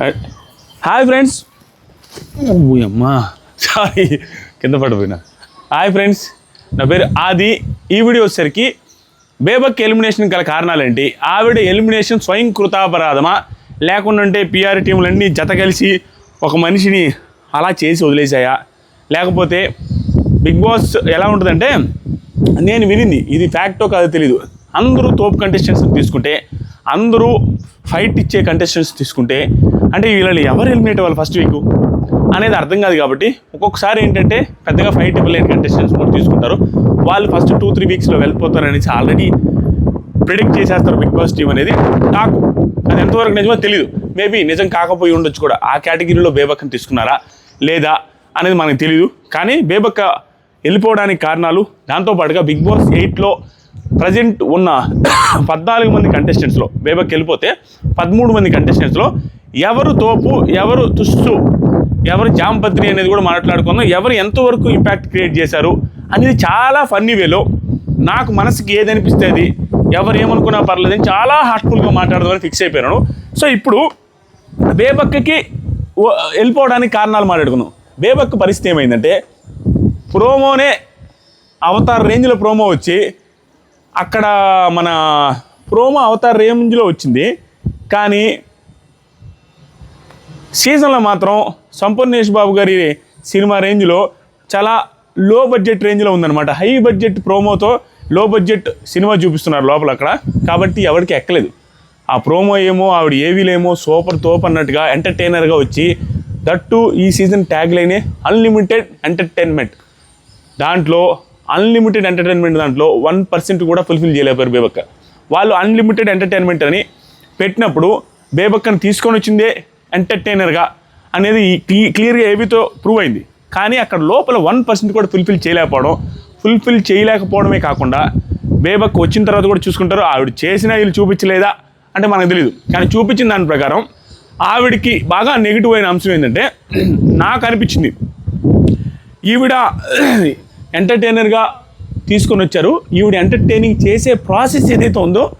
Hi friends అమ్మా. Sorry కింద పడిపోయినా. హాయ్ ఫ్రెండ్స్ నా పేరు ఆది. ఈ వీడియో వచ్చేసరికి బేబక్ ఎలిమినేషన్ గల కారణాలేంటి? ఆవిడ ఎలిమినేషన్ స్వయం కృతాపరాధమా? లేకుంటే పిఆర్ టీంలన్నీ జత కలిసి ఒక మనిషిని అలా చేసి వదిలేసాయా లేకపోతే బిగ్ బాస్ ఎలా ఉంటుందంటే నేను వినింది. ఇది ఫ్యాక్టో కాదో తెలీదు. అందరూ తోపు కంటెస్టెంట్స్ తీసుకుంటే అందరూ ఫైట్ ఇచ్చే కంటెస్టెంట్స్ తీసుకుంటే అంటే వీళ్ళని ఎవరు ఎలిమినేట్ అవ్వాలి ఫస్ట్ వీక్ అనేది అర్థం కాదు కాబట్టి ఒక్కొక్కసారి ఏంటంటే పెద్దగా ఫైట్ ఇవ్వలేని కంటెస్టెంట్స్ కూడా తీసుకుంటారు. వాళ్ళు ఫస్ట్ టూ త్రీ వీక్స్లో వెళ్ళిపోతారనేసి ఆల్రెడీ ప్రిడిక్ట్ చేసేస్తారు బిగ్ బాస్ టీం అనేది. నాకు అది ఎంతవరకు నిజమో తెలియదు మేబీ నిజం కాకపోయి ఉండొచ్చు కూడా. ఆ కేటగిరీలో బేబక్కని తీసుకున్నారా? లేదా? అనేది మనకు తెలియదు కానీ బేబక్క వెళ్ళిపోవడానికి కారణాలు దాంతోపాటుగా బిగ్ బాస్ ఎయిట్లో ప్రజెంట్ ఉన్న పద్నాలుగు మంది కంటెస్టెంట్స్లో బేబక్ వెళ్ళిపోతే పదమూడు మంది కంటెస్టెంట్స్లో ఎవరు తోపు ఎవరు తుస్సు ఎవరు జాంపత్రి అనేది కూడా మాట్లాడుకుందాం. ఎవరు ఎంతవరకు ఇంపాక్ట్ క్రియేట్ చేశారు అనేది చాలా ఫన్నీ వేలో నాకు మనసుకి ఏది అనిపిస్తే అది ఎవరు ఏమనుకున్నా పర్లేదని చాలా హార్ట్ఫుల్గా మాట్లాడదామని ఫిక్స్ అయిపోయాను సో ఇప్పుడు బేబక్కకి వెళ్ళిపోవడానికి కారణాలు మాట్లాడుకున్నాం బేబక్క పరిస్థితి ఏమైందంటే ప్రోమోనే అవతార్ రేంజ్లో ప్రోమో వచ్చి అక్కడ మన ప్రోమో అవతార్ రేంజ్లో వచ్చింది. కానీ సీజన్లో మాత్రం సంపూర్ణేష్ బాబు గారి సినిమా రేంజ్లో చాలా లో బడ్జెట్ రేంజ్లో ఉందన్నమాట. హై బడ్జెట్ ప్రోమోతో లో బడ్జెట్ సినిమా చూపిస్తున్నారు లోపల అక్కడ. కాబట్టి ఎవరికి ఎక్కలేదు. ఆ ప్రోమో ఏమో ఆవిడ ఏవీలేమో సూపర్ తోప్ అన్నట్టుగా ఎంటర్టైనర్గా వచ్చి దట్టు ఈ సీజన్ ట్యాగ్ లైనే అన్లిమిటెడ్ ఎంటర్టైన్మెంట్. దాంట్లో అన్లిమిటెడ్ ఎంటర్టైన్మెంట్ దాంట్లో వన్ పర్సెంట్ కూడా ఫుల్ఫిల్ చేయలేపారు బేబక్క. వాళ్ళు అన్లిమిటెడ్ ఎంటర్టైన్మెంట్ అని పెట్టినప్పుడు బేబక్కను తీసుకొని వచ్చిందే ఎంటర్టైనర్గా అనేది క్లీ క్లియర్గా ఏబీతో ప్రూవ్ అయింది. కానీ అక్కడ లోపల వన్ పర్సెంట్ కూడా ఫుల్ఫిల్ చేయలేకపోవడం ఫుల్ఫిల్ చేయలేకపోవడమే కాకుండా బేబక్ వచ్చిన తర్వాత కూడా చూసుకుంటారు ఆవిడ చేసినా వీళ్ళు చూపించలేదా? అంటే మనకు తెలియదు కానీ చూపించిన దాని ప్రకారం ఆవిడకి బాగా నెగిటివ్ అయిన అంశం ఏంటంటే నాకు అనిపించింది. ఈవిడ ఎంటర్టైనర్గా తీసుకొని వచ్చారు. ఈవిడ ఎంటర్టైనింగ్ చేసే ప్రాసెస్ ఏదైతే ఉందో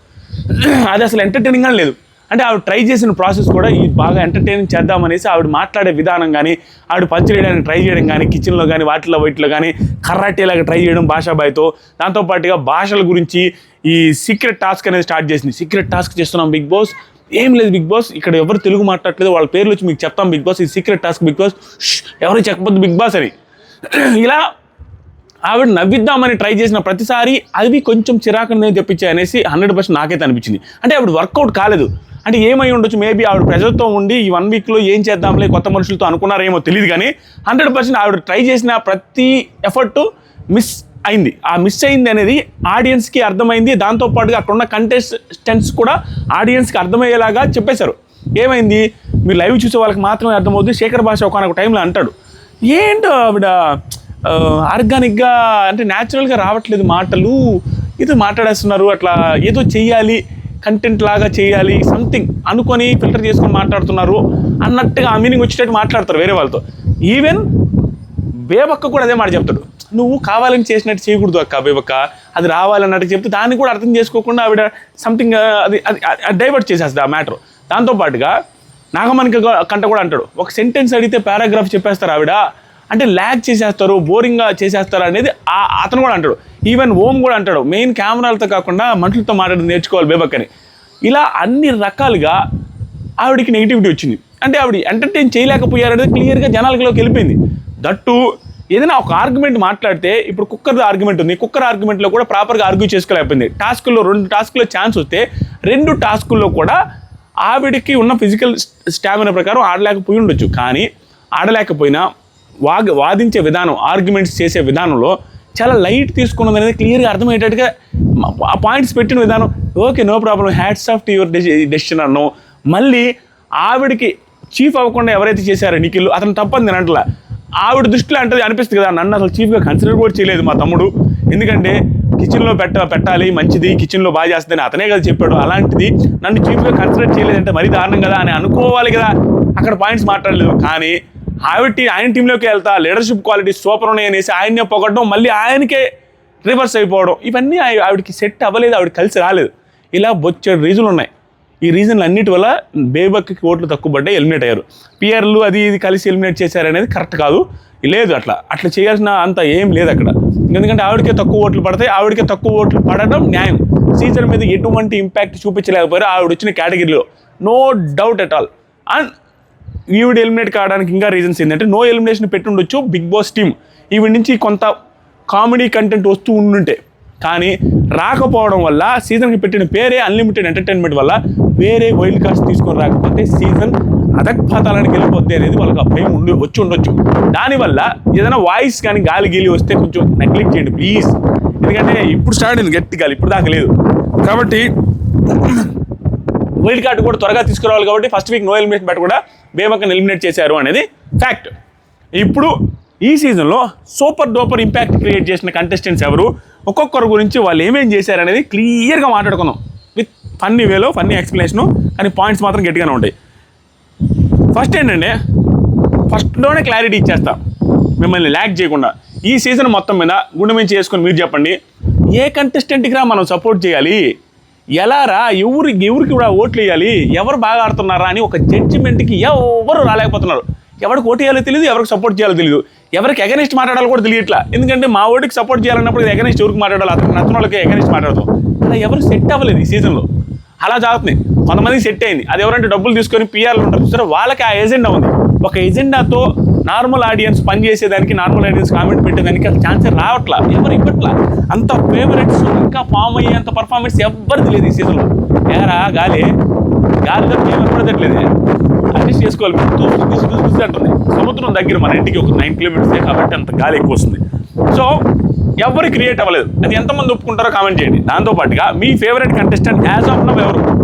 అది అసలు ఎంటర్టైనింగ్గా లేదు. అంటే ఆవిడ ట్రై చేసిన ప్రాసెస్ కూడా ఈ బాగా ఎంటర్టైనింగ్ చేద్దామనేసి ఆవిడ మాట్లాడే విధానం కానీ ఆవిడ పంచలేయడానికి ట్రై చేయడం కానీ కిచెన్లో కానీ వాటిలో వైట్లో కానీ కర్రాటేలాగా ట్రై చేయడం భాషాబాయితో. దాంతోపాటుగా భాషల గురించి ఈ సీక్రెట్ టాస్క్ అనేది స్టార్ట్ చేసింది. సీక్రెట్ టాస్క్ చేస్తున్నాం బిగ్ బాస్. ఏం లేదు బిగ్ బాస్. ఇక్కడ ఎవరు తెలుగు మాట్లాడట్లేదు. వాళ్ళ పేర్లు వచ్చి మీకు చెప్తాం బిగ్ బాస్. ఈ సీక్రెట్ టాస్క్ బిగ్ బాస్. ఎవరు చెప్పొద్దు బిగ్ బాస్ అని. ఇలా ఆవిడ నవ్విద్దామని ట్రై చేసిన ప్రతిసారి అవి కొంచెం చిరాకునే తెప్పించాయి అనేసి హండ్రెడ్ పర్సెంట్ నాకైతే అనిపించింది. అంటే ఆవిడ వర్కౌట్ కాలేదు. అంటే ఏమై ఉండొచ్చు? మేబీ ఆవిడ ప్రజలతో ఉండి ఈ వన్ వీక్లో ఏం చేద్దాంలే కొత్త మనుషులతో అనుకున్నారేమో తెలియదు కానీ హండ్రెడ్ పర్సెంట్ ఆవిడ ట్రై చేసిన ప్రతి ఎఫర్ట్ మిస్ అయింది. ఆ మిస్ అయింది అనేది ఆడియన్స్కి అర్థమైంది. దాంతోపాటుగా అక్కడ ఉన్న కంటెస్టెంట్స్ కూడా ఆడియన్స్కి అర్థమయ్యేలాగా చెప్పేశారు. ఏమైంది? మీరు లైవ్ చూసే వాళ్ళకి మాత్రమే అర్థమవుతుంది శేఖర్ భాష ఒకనొక టైంలో అంటాడు. ఏంటో ఆవిడ? ఆర్గానిక్గా అంటే న్యాచురల్గా రావట్లేదు మాటలు. ఇది మాట్లాడేస్తున్నారు అట్లా ఏదో చెయ్యాలి కంటెంట్ లాగా చేయాలి సంథింగ్ అనుకొని ఫిల్టర్ చేసుకొని మాట్లాడుతున్నారు అన్నట్టుగా ఆ మీనింగ్ వచ్చేటట్టు మాట్లాడతారు వేరే వాళ్ళతో. ఈవెన్ బేబక్క కూడా అదే మాట చెప్తాడు. నువ్వు కావాలని చేసినట్టు చేయకూడదు అక్క బేబక్క అది రావాలన్నట్టు చెప్తే దాన్ని కూడా అర్థం చేసుకోకుండా ఆవిడ సంథింగ్ అది అది డైవర్ట్ చేసేస్తుంది ఆ మ్యాటర్ దాంతోపాటుగా నాగమణిక కంట కూడా అంటాడు. ఒక సెంటెన్స్ అడిగితే పారాగ్రాఫ్ చెప్పేస్తారు ఆవిడ. అంటే ల్యాగ్ చేసేస్తారు బోరింగ్గా చేసేస్తారు అనేది ఆ- అతను కూడా అంటాడు. ఈవెన్ ఓం కూడా అంటాడు. మెయిన్ కెమెరాలతో కాకుండా మనుషులతో మాట్లాడి నేర్చుకోవాలి బేబక్ అని ఇలా అన్ని రకాలుగా ఆవిడకి నెగిటివిటీ వచ్చింది. అంటే ఆవిడ ఎంటర్టైన్ చేయలేకపోయారనేది క్లియర్గా జనాలలోకి వెళ్ళిపోయింది. దట్టు ఏదైనా ఒక ఆర్గ్యుమెంట్ మాట్లాడితే ఇప్పుడు కుక్కర్ ఆర్గ్యుమెంట్ ఉంది. కుక్కర్ ఆర్గ్యుమెంట్లో కూడా ప్రాపర్గా ఆర్గ్యూ చేసుకోలేకపోయింది. టాస్కుల్లో రెండు టాస్కుల్లో ఛాన్స్ వస్తే రెండు టాస్కుల్లో కూడా ఆవిడకి ఉన్న ఫిజికల్ స్టామినా ప్రకారం ఆడలేకపోయి ఉండొచ్చు. కానీ ఆడలేకపోయినా వాగ వాదించే విధానం ఆర్గ్యుమెంట్స్ చేసే విధానంలో చాలా లైట్ తీసుకున్నది అనేది క్లియర్గా అర్థమయ్యేటట్టుగా ఆ పాయింట్స్ పెట్టిన విధానం. Okay no problem hats off to your decision అన్నో. మళ్ళీ ఆవిడకి చీఫ్ అవ్వకుండా ఎవరైతే చేశారో నిఖిల్ అతను తప్పని నేను అంటలా. ఆవిడ దృష్టిలో అంటే అనిపిస్తుంది కదా నన్ను అసలు చీఫ్గా కన్సిడర్ కూడా చేయలేదు మా తమ్ముడు. ఎందుకంటే కిచెన్లో పెట్ట పెట్టాలి మంచిది కిచెన్లో బాగా చేస్తుందని అతనే కదా చెప్పాడు. అలాంటిది నన్ను చీఫ్గా కన్సిడర్ చేయలేదంటే మరీ దారుణం కదా అని అనుకోవాలి కదా. అక్కడ పాయింట్స్ మాట్లాడలేదు. కానీ ఆవిడ టీ- ఆయన టీంలోకి వెళ్తా లీడర్షిప్ క్వాలిటీ సూపర్ ఉన్నాయి అనేసి ఆయన్నే పొగడడం మళ్ళీ ఆయనకే రివర్స్ అయిపోవడం. ఇవన్నీ ఆవిడకి సెట్ అవ్వలేదు ఆవిడ కలిసి రాలేదు. ఇలా బొచ్చేడు రీజన్లు ఉన్నాయి. ఈ రీజన్లు అన్నిటి వల్ల బేబక్కి ఓట్లు తక్కువ పడ్డాయి ఎలిమినేట్ అయ్యారు. పిఆర్లు అది ఇది కలిసి ఎలిమినేట్ చేశారనేది కరెక్ట్ కాదు. లేదు అట్లా. అట్లా చేయాల్సిన అంత ఏం లేదు అక్కడ. ఎందుకంటే ఆవిడకే తక్కువ ఓట్లు పడతాయి ఆవిడకే తక్కువ ఓట్లు పడడం న్యాయం. సీజన్ మీద ఎటువంటి ఇంపాక్ట్ చూపించలేకపోయారు ఆవిడ వచ్చిన కేటగిరీలో no doubt at all and ఈవిడ ఎలిమినేట్ కావడానికి ఇంకా రీజన్స్ ఏంటంటే నో ఎలిమినేషన్ పెట్టుండొచ్చు బిగ్ బాస్ టీమ్ ఈవిడ నుంచి కొంత కామెడీ కంటెంట్ వస్తూ ఉండుంటే. కానీ రాకపోవడం వల్ల సీజన్కి పెట్టిన పేరే అన్లిమిటెడ్ ఎంటర్టైన్మెంట్ వల్ల వేరే వైల్డ్ కార్డ్స్ తీసుకొని రాకపోతే సీజన్ అధక్పాతాలానికి వెళ్ళిపోద్ది అనేది వాళ్ళకి ఆ భయం ఉండి వచ్చి ఉండొచ్చు. దానివల్ల ఏదైనా వాయిస్ కానీ గాలి గీలి వస్తే కొంచెం నెగ్లెక్ట్ చేయండి ప్లీజ్ ఎందుకంటే ఇప్పుడు స్టార్ట్ అయింది గట్టి గాలి ఇప్పుడు దాకా లేదు. కాబట్టి వైల్డ్ కార్డు కూడా త్వరగా తీసుకురావాలి కాబట్టి first week no elimination but కూడా బేమక్కని ఎలిమినేట్ చేశారు అనేది ఫ్యాక్ట్ ఇప్పుడు ఈ సీజన్లో సూపర్ డూపర్ ఇంపాక్ట్ క్రియేట్ చేసిన కంటెస్టెంట్స్ ఎవరు? ఒక్కొక్కరు గురించి వాళ్ళు ఏమేం చేశారు అనేది క్లియర్గా మాట్లాడుకుందాం. విత్ ఫన్నీ వేలో ఫన్నీ ఎక్స్ప్లెనేషను కానీ పాయింట్స్ మాత్రం గట్టిగానే ఉంటాయి. ఫస్ట్ ఏంటంటే ఫస్ట్లోనే క్లారిటీ ఇచ్చేస్తా. మిమ్మల్ని ల్యాక్ చేయకుండా. ఈ సీజన్ మొత్తం మీద గుండె మీద చేసుకొని మీరు చెప్పండి ఏ కంటెస్టెంట్కి రా మనం సపోర్ట్ చేయాలి? ఎలా రా ఎవరు ఎవరికి కూడా ఓట్లు వేయాలి ఎవరు బాగా ఆడుతున్నారా అని ఒక జడ్జిమెంట్కి ఎవరు రాలేకపోతున్నారు. ఎవరికి ఓటు వేయాలో తెలియదు ఎవరికి సపోర్ట్ చేయాలో తెలియదు ఎవరికి ఎగనిస్ట్ మాట్లాడాలో కూడా తెలియట్లా. ఎందుకంటే మా ఓటికి సపోర్ట్ చేయాలన్నప్పుడు ఎగనిస్ట్ ఎవరికి మాట్లాడాలి అతను నచ్చిన వాళ్ళకి ఎగనిస్ట్ మాట్లాడతాం. అలా ఎవరు సెట్ అవ్వలేదు ఈ సీజన్లో అలా జాగుతుంది కొంతమందికి సెట్ అయింది. అది ఎవరంటే డబ్బులు తీసుకొని పిఆర్లు ఉంటారు. సరే వాళ్ళకి ఆ ఎజెండా ఉంది. ఒక ఎజెండాతో నార్మల్ ఆడియన్స్ పనిచేసేదానికి నార్మల్ ఆడియన్స్ కామెంట్ పెట్టేదానికి అసలు ఛాన్సే రావట్లా ఎవరు ఇవ్వట్లా. అంత ఫేవరెట్స్ ఇంకా ఫామ్ అయ్యేంత పర్ఫార్మెన్స్ ఎవ్వరిది లేదు ఈ సీజన్లో ఏరా గాలి. గాలి తప్ప ఏం అడ్జస్ట్ చేసుకోవాలి. దూసు దూసు దూసు దూసి అంటుంది. సముద్రం దగ్గర మన ఇంటికి ఒక నైన్ కిలోమీటర్స్ కాబట్టి అంత గాలి ఎక్కువ వస్తుంది. సో ఎవరు క్రియేట్ అవ్వలేదు. అది ఎంతమంది ఒప్పుకుంటారో కామెంట్ చేయండి. దాంతో పాటుగా మీ favourite contestant as of now ఎవరు?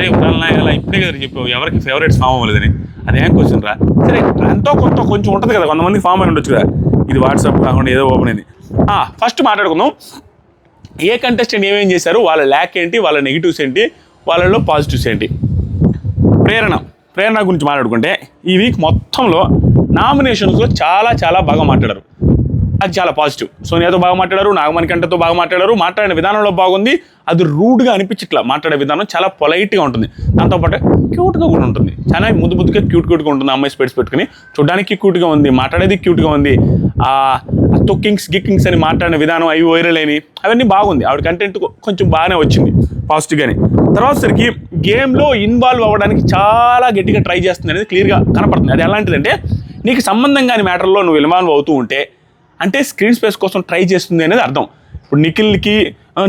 అరే ఇలా ఇప్పుడే కదా చెప్పావు. ఎవరికి ఫేవరెట్స్ ఫామ్ అవ్వలేదని అదేం క్వశ్చన్ రా? సరే ఎంతో కొంత కొంచెం ఉంటుంది కదా. కొంతమంది ఫామ్ అని ఉండొచ్చు కదా. ఇది వాట్సాప్ కాకుండా ఏదో ఓపెన్ అయింది. ఫస్ట్ మాట్లాడుకుందాం. ఏ కంటెస్టెంట్ ఏమేం చేశారు? వాళ్ళ ల్యాక్ ఏంటి? వాళ్ళ నెగిటివ్స్ ఏంటి? వాళ్ళలో పాజిటివ్స్ ఏంటి? ప్రేరణ. ప్రేరణ గురించి మాట్లాడుకుంటే ఈ వీక్ మొత్తంలో నామినేషన్స్లో చాలా చాలా బాగా మాట్లాడారు. అది చాలా పాజిటివ్ సోనియాతో బాగా మాట్లాడారు నాగమణి కంటతో బాగా మాట్లాడారు మాట్లాడిన విధానంలో బాగుంది. అది రూడ్గా అనిపించట్లా మాట్లాడే విధానం చాలా పొలైట్గా ఉంటుంది. దాంతోపాటు క్యూట్గా కూడా ఉంటుంది. చాలా ముద్దు ముద్దుగా క్యూట్ క్యూట్గా ఉంటుంది అమ్మాయి స్పెట్స్ పెట్టుకుని. చూడడానికి క్యూట్గా ఉంది మాట్లాడేది క్యూట్గా ఉంది. ఆ తొక్కింగ్స్ గిక్కింగ్స్ అని మాట్లాడిన విధానం అవి వైరల్ అయినాయి అవన్నీ బాగుంది. ఆవిడ కంటెంట్ కొంచెం బాగానే వచ్చింది పాజిటివ్గానే తర్వాత సరికి గేమ్లో ఇన్వాల్వ్ అవ్వడానికి చాలా గట్టిగా ట్రై చేస్తుంది అనేది క్లియర్గా కనపడుతుంది. అది ఎలాంటిదంటే నీకు సంబంధం కాని మ్యాటర్లో నువ్వు ఇన్వాల్వ్ అవుతూ ఉంటే అంటే స్క్రీన్ స్పేస్ కోసం ట్రై చేస్తుంది అనేది అర్థం. ఇప్పుడు నిఖిల్కి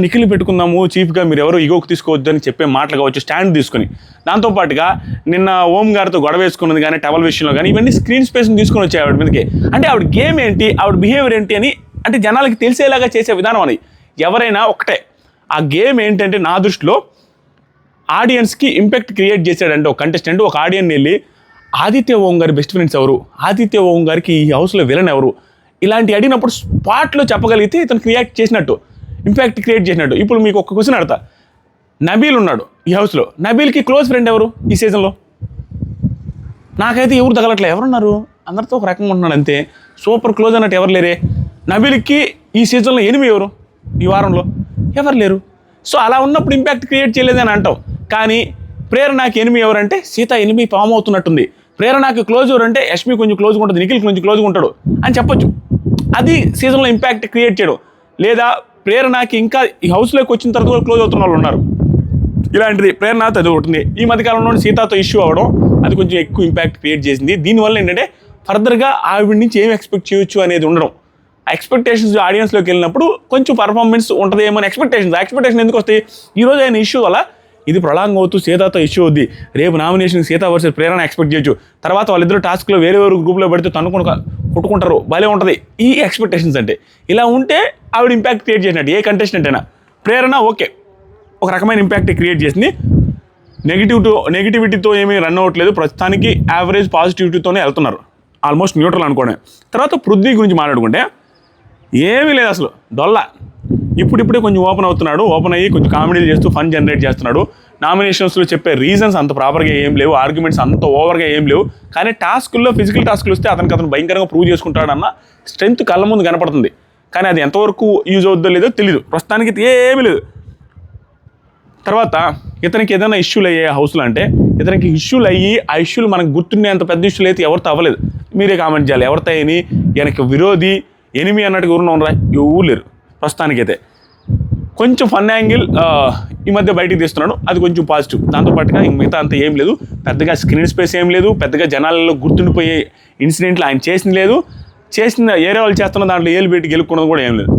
నిఖిల్ పెట్టుకుందాము చీఫ్గా మీరు ఎవరు ఇగోకు తీసుకోవద్దు అని చెప్పే మాటలు కావచ్చు స్టాండ్ తీసుకొని. దాంతోపాటుగా నిన్న ఓం గారితో గొడవ వేసుకున్నది కానీ టవల్ విషయంలో కానీ ఇవన్నీ స్క్రీన్ స్పేస్ని తీసుకొని వచ్చాయి ఆవిడ మీదకి. అంటే ఆవిడ గేమ్ ఏంటి ఆవిడ బిహేవియర్ ఏంటి అని అంటే జనాలకి తెలిసేలాగా చేసే విధానం అని ఎవరైనా ఒకటే. ఆ గేమ్ ఏంటంటే నా దృష్టిలో ఆడియన్స్కి ఇంపాక్ట్ క్రియేట్ చేశాడంటే ఒక కంటెస్టెంట్ ఒక ఆడియన్ వెళ్ళి ఆదిత్య ఓం గారి బెస్ట్ ఫ్రెండ్స్ ఎవరు? ఆదిత్య ఓం గారికి ఈ హౌస్లో విలన్ ఎవరు? ఇలాంటి అడిగినప్పుడు స్పాట్లో చెప్పగలిగితే ఇతను క్రియేట్ చేసినట్టు ఇంపాక్ట్ క్రియేట్ చేసినట్టు. ఇప్పుడు మీకు ఒక క్వశ్చన్ అడతా నబీల్ ఉన్నాడు ఈ హౌస్లో నబీల్కి క్లోజ్ ఫ్రెండ్ ఎవరు ఈ సీజన్లో నాకైతే ఎవరు తగలట్లే. ఎవరున్నారు? అందరితో ఒక రకంగా ఉంటున్నాడు అంతే. సూపర్ క్లోజ్ అన్నట్టు ఎవరు లేరే? నబీల్కి ఈ సీజన్లో ఎనిమిది ఎవరు? ఈ వారంలో ఎవరు లేరు? సో అలా ఉన్నప్పుడు ఇంపాక్ట్ క్రియేట్ చేయలేదని అంటాం కానీ ప్రేరణకి ఎనిమిది ఎవరంటే సీత ఎనిమి ఫామ్ అవుతున్నట్టుంది. ప్రేరణకి క్లోజ్ అంటే యష్మి కొంచెం క్లోజ్గా ఉంటుంది నిఖిల్ కొంచెం క్లోజ్గా ఉంటాడు అని చెప్పొచ్చు. అది సీజన్లో ఇంపాక్ట్ క్రియేట్ చేయడం. లేదా ప్రేరణకి ఇంకా ఈ హౌస్లోకి వచ్చిన తర్వాత కూడా క్లోజ్ అవుతున్న వాళ్ళు ఉన్నారు. ఇలాంటిది ప్రేరణ అది ఒకటి ఉంది ఈ మధ్యకాలంలో సీతాతో ఇష్యూ అవ్వడం అది కొంచెం ఎక్కువ ఇంపాక్ట్ క్రియేట్ చేసింది. దీనివల్ల ఏంటంటే ఫర్దర్గా ఆవిడ నుంచి ఏం ఎక్స్పెక్ట్ చేయొచ్చు అనేది ఉండడం. ఆ ఎక్స్పెక్టేషన్స్ ఆడియన్స్లోకి వెళ్ళినప్పుడు కొంచెం పర్ఫార్మెన్స్ ఉంటుంది ఏమైనా ఎక్స్పెక్టేషన్స్ ఎక్స్పెక్టేషన్ ఎందుకు వస్తాయి? ఈరోజు ఆయన అయిన ఇష్యూ వల్ల ఇది ప్రొలాంగ్ అవుతూ సీతాతో ఇష్యూ అవుద్ది. రేపు nomination Sita versus Prerana expect చేయొచ్చు. తర్వాత వాళ్ళిద్దరు టాస్క్లో వేరే వేరే గ్రూప్లో పెడితే తనుకుని కొట్టుకుంటారు. భలే ఉంటుంది. ఈ ఎక్స్పెక్టేషన్స్ అంటే. ఇలా ఉంటే ఆవిడ ఇంపాక్ట్ క్రియేట్ చేసినట్టు. ఏ కంటెస్టెంట్ అయినా. ప్రేరణ ఓకే. ఒక రకమైన ఇంపాక్ట్ క్రియేట్ చేసింది. నెగిటివ్ నెగిటివిటీతో ఏమీ రన్ అవ్వట్లేదు. ప్రస్తుతానికి యావరేజ్ పాజిటివిటీతోనే వెళ్తున్నారు. ఆల్మోస్ట్ న్యూట్రల్ అనుకోండి. తర్వాత పృథ్వీ గురించి మాట్లాడుకుంటే ఏమీ లేదు అసలు. డొల్ల. ఇప్పుడిప్పుడే కొంచెం ఓపెన్ అవుతున్నాడు. ఓపెన్ అయ్యి కొంచెం కామెడీలు చేస్తూ ఫన్ జనరేట్ చేస్తున్నాడు. నామినేషన్స్లో చెప్పే రీజన్స్ అంత ప్రాపర్గా ఏం లేవు. ఆర్గ్యుమెంట్స్ అంత ఓవర్గా ఏం లేవు. కానీ టాస్కుల్లో ఫిజికల్ టాస్కులు వస్తే అతనికి అతను భయంకరంగా ప్రూవ్ చేసుకుంటాడన్న స్ట్రెంత్ కళ్ళ ముందు కనపడుతుంది. కానీ అది ఎంతవరకు యూజ్ అవుద్దో లేదో తెలియదు ప్రస్తుతానికి ఏమీ లేదు. తర్వాత ఇతనికి ఏదైనా ఇష్యూలు అయ్యే హౌస్లో అంటే ఇతనికి ఇష్యూలు అయ్యి ఆ ఇష్యూలు మనకు గుర్తుండేంత పెద్ద ఇష్యూలు అయితే ఎవరితో అవ్వలేదు. మీరే కామెంట్ చేయాలి. ఎవరితో అయినాయి వెనక విరోధి ఎనిమి అన్నట్టుగా ఎవరు ఉన్నారా? ఎవరు లేరు. ప్రస్తుతానికైతే. కొంచెం ఫన్ యాంగిల్ ఈ మధ్య బయటికి తీస్తున్నాడు. అది కొంచెం పాజిటివ్ దాంతోపాటుగా ఇంక మిగతా అంత ఏం లేదు. పెద్దగా స్క్రీన్ స్పేస్ ఏం లేదు. పెద్దగా జనాలలో గుర్తుండిపోయే ఇన్సిడెంట్లు ఆయన చేసింది లేదు. చేసిన ఏరే వాళ్ళు చేస్తున్న దాంట్లో ఏలు పెట్టి గెలుక్కున్నది కూడా ఏం లేదు.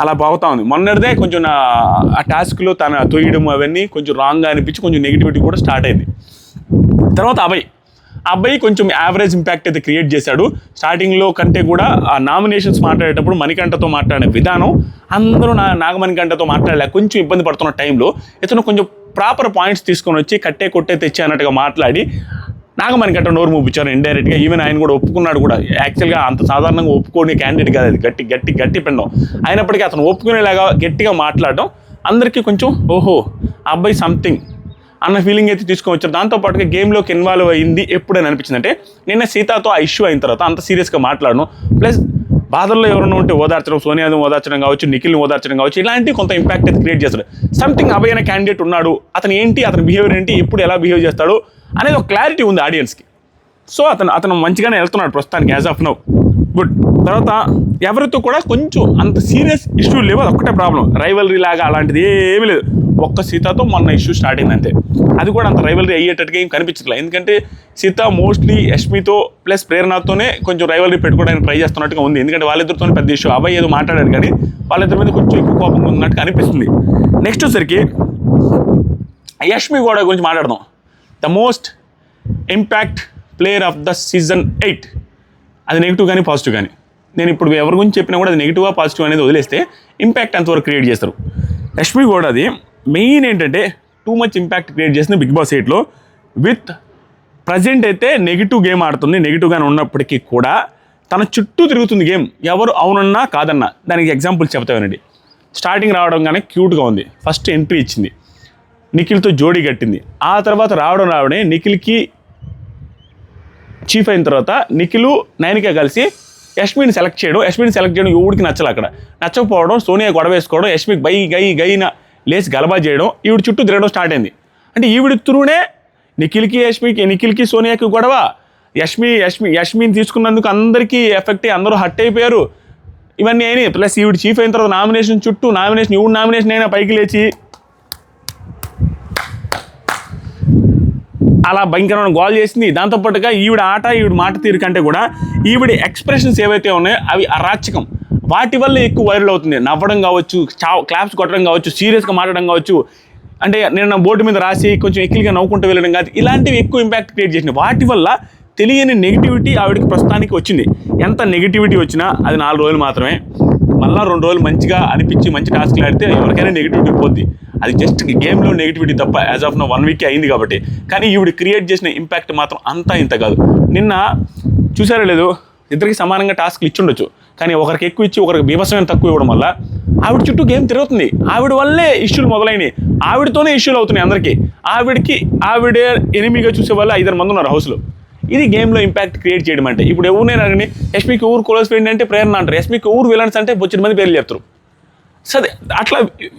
అలా బాగుతా ఉంది. మొన్నటిదే కొంచెం ఆ టాస్క్లో తన తొయ్యడం అవన్నీ కొంచెం రాంగ్గా అనిపించి కొంచెం నెగిటివిటీ కూడా స్టార్ట్ అయింది. తర్వాత అభయ్. అబ్బాయి కొంచెం యావరేజ్ ఇంపాక్ట్ అయితే క్రియేట్ చేశాడు. స్టార్టింగ్లో కంటే కూడా ఆ నామినేషన్స్ మాట్లాడేటప్పుడు మణికంఠతో మాట్లాడే విధానం అందరూ నా నాగమణికంఠతో మాట్లాడలే కొంచెం ఇబ్బంది పడుతున్న టైంలో ఇతను కొంచెం ప్రాపర్ పాయింట్స్ తీసుకొని వచ్చి కట్టే కొట్టే తెచ్చి అన్నట్టుగా మాట్లాడి నాగమణికంఠ నోరు మూపించారు ఇండైరెక్ట్గా ఈవెన్ ఆయన కూడా ఒప్పుకున్నాడు కూడా. యాక్చువల్గా అంత సాధారణంగా ఒప్పుకోని క్యాండిడేట్ కాదు అది. గట్టి గట్టి గట్టి పిండం. అయినప్పటికీ అతను ఒప్పుకునేలాగా గట్టిగా మాట్లాడడం అందరికీ కొంచెం ఓహో ఆ అబ్బాయి సంథింగ్ అన్న ఫీలింగ్ అయితే తీసుకొని వచ్చారు దాంతోపాటుగా గేమ్లోకి ఇన్వాల్వ్ అయింది ఎప్పుడని అనిపించింది అంటే నిన్న సీతాతో ఆ ఇష్యూ అయిన తర్వాత అంత సీరియస్గా మాట్లాడను. ప్లస్ బాధల్లో ఎవరైనా ఉంటే ఓదార్చడం సోనియాని ఓదార్చడం కావచ్చు నిఖిల్ని ఓదార్చడం కావచ్చు ఇలాంటి కొంత ఇంపాక్ట్ అయితే క్రియేట్ చేస్తాడు. సంథింగ్ అభయన క్యాండిడేట్ ఉన్నాడు. అతను ఏంటి అతని బిహేవియర్ ఏంటి ఎప్పుడు ఎలా బిహేవ్ చేస్తాడు అనేది ఒక క్లారిటీ ఉంది ఆడియన్స్కి సో అతను అతను మంచిగానే వెళ్తున్నాడు ప్రస్తుతానికి యాజ్ ఆఫ్ నౌ గుడ్. తర్వాత ఎవరితో కూడా కొంచెం అంత సీరియస్ ఇష్యూ లేవు అది ఒక్కటే ప్రాబ్లం. రైవలరీ లాగా అలాంటిది ఏమీ లేదు. ఒక్క సీతతో మొన్న ఇష్యూ స్టార్ట్ అయింది అంతే అది కూడా అంత రైవలరీ అయ్యేటట్టుగా ఏం కనిపించట్లేదు ఎందుకంటే సీత మోస్ట్లీ యష్మితో ప్లస్ ప్రేరణతోనే కొంచెం రైవలరీ పెట్టుకోవడానికి ట్రై చేస్తున్నట్టుగా ఉంది. ఎందుకంటే వాళ్ళిద్దరితో పెద్ద ఇష్యూ. అబ్బాయి ఏదో మాట్లాడారు కానీ వాళ్ళిద్దరి మీద కొంచెం ఎక్కువ కోపం ఉన్నట్టుగా అనిపిస్తుంది. నెక్స్ట్ వచ్చరికి యష్మి గోడ గురించి మాట్లాడదాం. The most impact player of the season eight. అది నెగిటివ్ కానీ పాజిటివ్ కానీ నేను ఇప్పుడు ఎవరి గురించి చెప్పినా కూడా అది నెగిటివ్గా పాజిటివ్ అనేది వదిలేస్తే ఇంపాక్ట్ అంతవరకు క్రియేట్ చేస్తారు? లక్ష్మి కూడా అది మెయిన్ ఏంటంటే టూ మచ్ ఇంపాక్ట్ క్రియేట్ చేసింది బిగ్ బాస్ ఎయిట్లో విత్ ప్రజెంట్ అయితే నెగిటివ్ గేమ్ ఆడుతుంది నెగిటివ్గానే ఉన్నప్పటికీ కూడా తన చుట్టూ తిరుగుతుంది గేమ్ ఎవరు అవునన్నా కాదన్నా. దానికి ఎగ్జాంపుల్ చెప్తానండి స్టార్టింగ్ రావడం కానీ క్యూట్గా ఉంది. ఫస్ట్ ఎంట్రీ ఇచ్చింది. నిఖిల్తో జోడీ కట్టింది. ఆ తర్వాత రావడం రావడే నిఖిల్కి చీఫ్ అయిన తర్వాత నిఖిలు నైనిక కలిసి యష్మిని సెలెక్ట్ చేయడం. యష్మిని సెలెక్ట్ చేయడం ఎవడికి నచ్చలే అక్కడ. నచ్చకపోవడం సోనియా గొడవ వేసుకోవడం యష్మికి బై గై గైన లేచి గలబా చేయడం ఈవిడ చుట్టూ తిరగడం స్టార్ట్ అయింది. అంటే ఈవిడ త్రూనే నిఖిల్కి యష్మికి నిఖిల్కి సోనియాకి గొడవ. యష్మి యష్మి యష్మిని తీసుకున్నందుకు అందరికీ ఎఫెక్ట్ అయ్యి అందరూ హట్ అయిపోయారు. ఇవన్నీ అయినాయి. ప్లస్ ఈవిడ చీఫ్ అయిన తర్వాత నామినేషన్ చుట్టూ నామినేషన్ ఈవిడ నామినేషన్ అయినా పైకి లేచి అలా భయంకరమైన గోల్ చేసింది. దాంతోపాటుగా ఈవిడ ఆట ఈవిడ మాట తీరు కంటే కూడా ఈవిడ ఎక్స్ప్రెషన్స్ ఏవైతే ఉన్నాయో అవి అరాచకం. వాటి వల్ల ఎక్కువ వైరల్ అవుతుంది. నవ్వడం కావచ్చు చా క్లాప్స్ కొట్టడం కావచ్చు సీరియస్గా మాట్లాడడం కావచ్చు. అంటే నేను బోర్డు మీద రాసి కొంచెం ఎక్కిలిగా నవ్వుకుంటూ వెళ్ళడం కాదు. ఇలాంటివి ఎక్కువ ఇంపాక్ట్ క్రియేట్ చేసినాయి. వాటి వల్ల తెలియని నెగిటివిటీ ఆవిడకి ప్రస్తుతానికి వచ్చింది. ఎంత నెగిటివిటీ వచ్చినా అది నాలుగు రోజులు మాత్రమే. మళ్ళీ రెండు రోజులు మంచిగా అనిపించి మంచి టాస్క్లు ఆడితే ఎవరికైనా నెగిటివిటీ పోద్ది. అది జస్ట్ గేమ్లో నెగిటివిటీ తప్ప as of no one week అయింది కాబట్టి. కానీ ఈవిడ క్రియేట్ చేసిన ఇంపాక్ట్ మాత్రం అంతా ఇంత కాదు. నిన్న చూసారో లేదు ఇద్దరికి సమానంగా టాస్క్లు ఇచ్చుండొచ్చు కానీ ఒకరికి ఎక్కువ ఇచ్చి ఒకరికి బీభత్సమైన తక్కువ ఇవ్వడం వల్ల ఆవిడ చుట్టూ గేమ్ తిరుగుతుంది. ఆవిడ వల్లే ఇష్యూలు మొదలైనవి ఆవిడతోనే ఇష్యూలు అవుతున్నాయి అందరికీ. ఆవిడకి ఆవిడే ఎనిమిగా చూసే వాళ్ళు ఐదారు మంది ఉన్నారు హౌస్లో ఇది గేమ్లో ఇంపాక్ట్ క్రియేట్ చేయడం అంటే. ఇప్పుడు ఎవరినైనా అడగండి ఎస్పీకి ఊరు క్లోజ్ ఫ్రెండ్ అంటే ప్రేరణ అంటారు. ఎస్పీకి ఊరు విలన్స్ అంటే వచ్చిన మంది పేర్లు చెప్తారు. సరే అట్లా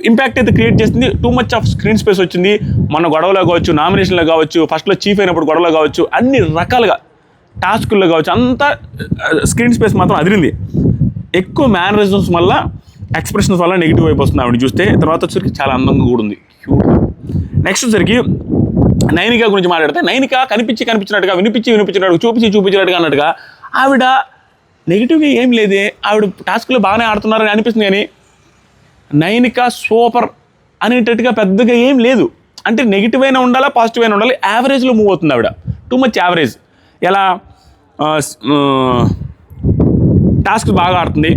ఇంపాక్ట్ అయితే క్రియేట్ చేస్తుంది. Too much of screen space వచ్చింది. మన గొడవలో కావచ్చు నామినేషన్లో కావచ్చు ఫస్ట్లో చీఫ్ అయినప్పుడు గొడవలో కావచ్చు అన్ని రకాలుగా టాస్కుల్లో కావచ్చు అంతా స్క్రీన్ స్పేస్ మాత్రం అదిరింది. ఎక్కువ మేనరిజమ్స్ వల్ల ఎక్స్ప్రెషన్స్ వల్ల నెగిటివ్ వైపు వస్తుంది ఆవిడ చూస్తే. తర్వాత వచ్చరికి చాలా అందంగా కూడా ఉంది. నెక్స్ట్ వచ్చరికి నైనిక గురించి మాట్లాడితే నైనిక కనిపించి కనిపించినట్టుగా వినిపించి వినిపించినట్టుగా చూపించి చూపించినట్టుగా అన్నట్టుగా ఆవిడ నెగిటివ్గా ఏం లేదే. ఆవిడ టాస్క్లో బాగానే ఆడుతున్నారని అనిపిస్తుంది కానీ నైనిక సూపర్ అనేటట్టుగా పెద్దగా ఏం లేదు. అంటే నెగిటివ్ అయినా ఉండాలా పాజిటివ్ అయినా ఉండాలి యావరేజ్లో మూవ్ అవుతుంది ఆవిడ. టూ మచ్ యావరేజ్ ఎలా? టాస్క్ బాగా ఆడుతుంది.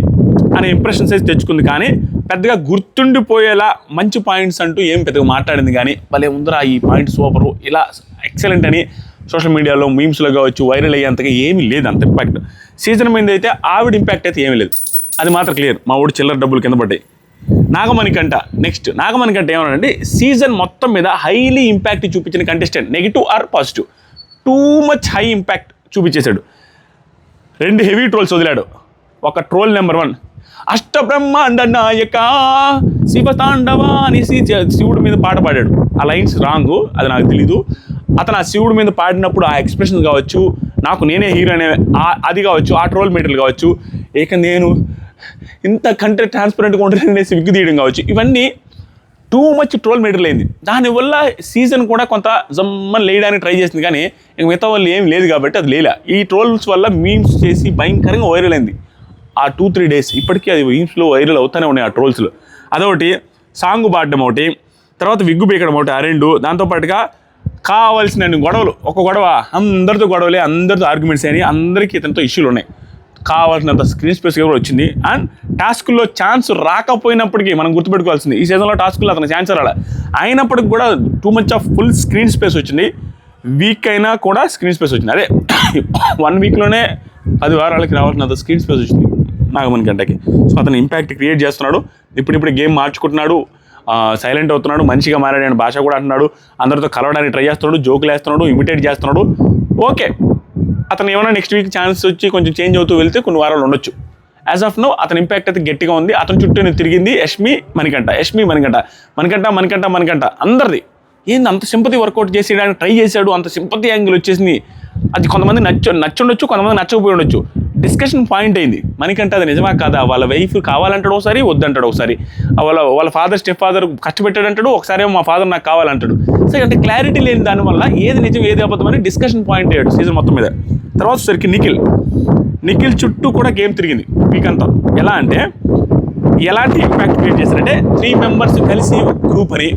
అనే ఇంప్రెషన్స్ అయితే తెచ్చుకుంది. కానీ పెద్దగా గుర్తుండిపోయేలా మంచి పాయింట్స్ అంటూ ఏం పెద్దగా మాట్లాడింది. కానీ భలే ఉందిరా ఈ పాయింట్ సూపరు. ఇలా ఎక్సలెంట్ అని సోషల్ మీడియాలో మీమ్స్లో కావచ్చు వైరల్ అయ్యేంతగా ఏమీ లేదు అంత ఇంపాక్ట్ సీజన్ మీద అయితే ఆవిడ ఇంపాక్ట్ అయితే ఏమీ లేదు. అది మాత్రం క్లియర్ మా ఊడి చిల్లర డబ్బులు కింద పడ్డాయి. నాగమణికంట నెక్స్ట్ నాగమణికంట ఏమన్నాడంటే సీజన్ మొత్తం మీద హైలీ ఇంపాక్ట్ చూపించిన contestant negative or positive too much high impact చూపించేశాడు. రెండు హెవీ ట్రోల్స్ వదిలాడు. ఒక ట్రోల్ నెంబర్ వన్ అష్టబ్రహ్మాండ నాయక శివతాండవ అనేసి శివుడి మీద పాట పాడాడు. ఆ లైన్స్ రాంగ్ అది నాకు తెలీదు. అతను ఆ శివుడి మీద పాడినప్పుడు ఆ ఎక్స్ప్రెషన్ కావచ్చు నాకు నేనే హీరో అనే ఆ- అది కావచ్చు ఆ ట్రోల్ మెటీరియల్ కావచ్చు ఇక నేను ఇంత కంటే ట్రాన్స్పరెంట్గా ఉంటుంది అనేసి విగ్గు తీయడం కావచ్చు ఇవన్నీ టూ మచ్ ట్రోల్ మెటీరియల్ అయింది. దానివల్ల సీజన్ కూడా కొంత జమ్మని లేయడానికి ట్రై చేసింది కానీ ఇంక మిగతా వాళ్ళు ఏం లేదు కాబట్టి అది లేలా. ఈ ట్రోల్స్ వల్ల మీమ్స్ చేసి భయంకరంగా వైరల్ అయింది. ఆ టూ త్రీ డేస్ ఇప్పటికీ అది మీమ్స్లో వైరల్ అవుతూనే ఉన్నాయి ఆ ట్రోల్స్లో అదొకటి సాంగ్ పాడడం ఒకటి తర్వాత విగ్గు పీకడం ఒకటి ఆ రెండు. దాంతోపాటుగా కావాల్సిన గొడవలు ఒక గొడవ అందరితో గొడవలే అందరితో ఆర్గ్యుమెంట్స్ అని అందరికీ ఇతనితో ఇష్యూలు ఉన్నాయి. కావాల్సినంత స్క్రీన్ స్పేస్ కూడా వచ్చింది. అండ్ టాస్క్లో ఛాన్స్ రాకపోయినప్పటికీ మనం గుర్తుపెట్టుకోవాల్సింది ఈ సీజన్లో టాస్క్లో అతను ఛాన్స్ రాల. అయినప్పటికి కూడా too much of full screen space వచ్చింది. వీక్ అయినా కూడా స్క్రీన్ స్పేస్ వచ్చింది. అదే వన్ వీక్లోనే పది వారాలకి రావాల్సినంత స్క్రీన్ స్పేస్ వచ్చింది. నాగమణి గంటకి సో అతను ఇంపాక్ట్ క్రియేట్ చేస్తున్నాడు. ఇప్పుడిప్పుడు గేమ్ మార్చుకుంటున్నాడు. సైలెంట్ అవుతున్నాడు. మంచిగా మారాడని భాష కూడా అంటున్నాడు. అందరితో కలవడానికి ట్రై చేస్తున్నాడు. జోకులు వేస్తున్నాడు. ఇమిటేట్ చేస్తున్నాడు. ఓకే అతను ఏమైనా నెక్స్ట్ వీక్ ఛాన్స్ వచ్చి కొంచెం చేంజ్ అవుతూ వెళ్తే కొన్ని వారాలు ఉండొచ్చు. యాజ్ ఆఫ్ నో అతని ఇంపాక్ట్ అయితే గట్టిగా ఉంది. అతని చుట్టూ నేను తిరిగింది యష్మి మణికంట యష్మి మణికంట మణికంట మణికంట మణికంట అందరిది. ఏంది అంత సింపతి వర్కౌట్ చేసేయడానికి ట్రై చేశాడు. అంత సింపతి యాంగిల్ వచ్చేసింది. అది కొంతమంది నచ్చ నచ్చుండొచ్చు కొంతమంది నచ్చకపోయి ఉండొచ్చు డిస్కషన్ పాయింట్ అయింది. మనకంటే అది నిజమా కాదా? వాళ్ళ వైఫ్ కావాలంటాడు ఒకసారి వద్దంటాడు ఒకసారి. వాళ్ళ వాళ్ళ ఫాదర్ స్టెప్ ఫాదర్ కష్టపెట్టాడు అంటాడు ఒకసారి మా ఫాదర్ నాకు కావాలంటాడు. సో అంటే క్లారిటీ లేని దానివల్ల ఏది నిజం ఏది అబద్ధం అని డిస్కషన్ పాయింట్ అయ్యాడు సీజన్ మొత్తం మీద. తర్వాత సరికి నిఖిల్. నిఖిల్ చుట్టూ కూడా గేమ్ తిరిగింది. వీక్ అంతా ఎలా అంటే ఎలాంటి ఇంపాక్ట్ క్రియేట్ చేశారంటే త్రీ మెంబర్స్ కలిసి గ్రూప్ అని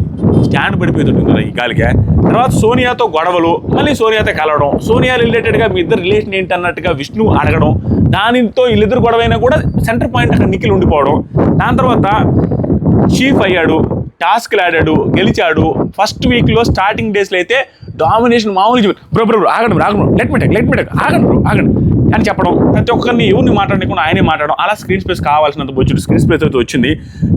స్టాండ్ పడిపోతుంది కదా ఈ గాలికే. తర్వాత సోనియాతో గొడవలు మళ్ళీ సోనియాతో కలవడం సోనియా రిలేటెడ్గా మీ ఇద్దరు రిలేషన్ ఏంటి అన్నట్టుగా విష్ణు అడగడం దానితో వీళ్ళిద్దరు గొడవైనా కూడా సెంటర్ పాయింట్ అక్కడ నిఖిల్ ఉండిపోవడం దాని తర్వాత చీఫ్ అయ్యాడు టాస్క్లు ఆడాడు గెలిచాడు. ఫస్ట్ వీక్లో స్టార్టింగ్ డేస్లో అయితే డామినేషన్ మామూలు చెప్పారు బ్రో బ్రో బ్రో ఆగండి బ్రో ఆగండి లెట్ మిటెక్ లెట్ మిటెక్ ఆగండి బ్రో ఆగండి. అని చెప్పడం ప్రతి ఒక్కరిని ఎవరిని మాట్లాడకుండా ఆయనే మాట్లాడడం అలా స్క్రీన్ స్పేస్ కావాల్సినంత బొచ్చుడు స్క్రీన్ స్పేస్ అయితే వచ్చింది.